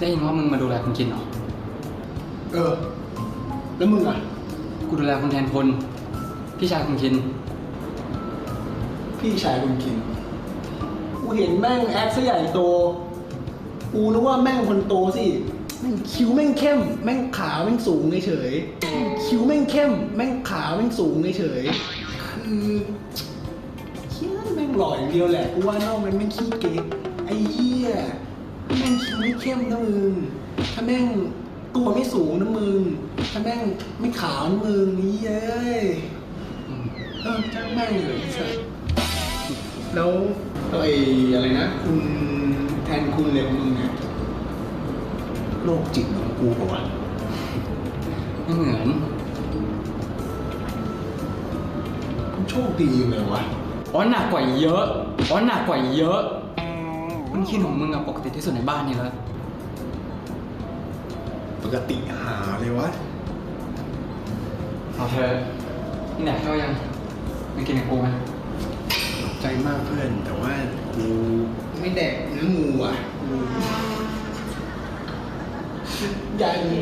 ได้ยินว่ามึงมาดูแลคุณคินเหรอ เออ แล้วมึงอะ กูดูแลคุณแทนพล พี่ชายคุณคิน พี่ชายคุณคิน กูเห็นแม่งแอคซะใหญ่โต กูนึกว่าแม่งคนโตสิ แม่งคิ้วแม่งเข้ม แม่งขาวแม่งสูงเฉยๆคิ้วแม่งเข้ม แม่งขาวแม่งสูงเฉยๆคือเฮียแม่งหล่ออย่างเดียวแหละ กูว่านอกมันไม่งขี้เก๊กไอ้เหี้ย แม่งคิ้วไม่เข้มนะมึง ถ้าแม่งตัวไม่สูงนะมึง ถ้าแม่งไม่ขาวนะมึงนี่เอ้ยอืมเออจ้างแม่งเลยไอ้สัสแล้วแล้วไอ้อะไรนะ คุณแทนคุณเลยของมึงเนี่ยโรคจิตเหมือนกูเปล่าวะไม่เหมือนมึงโชคดีเลยวะ อ๋อหนักกว่าเยอะอ๋อหนักกว่าเยอะ คุณคินของมึงอะปกติที่สุดในบ้านนี่แล้วปกติหาเลยวะเอาเธอนี่ไหนเข้ายังมึงกินกับกูไหมขอบใจมากเพื่อน แต่ว่ากูไม่แดกเนื้องูอะกูอยากมี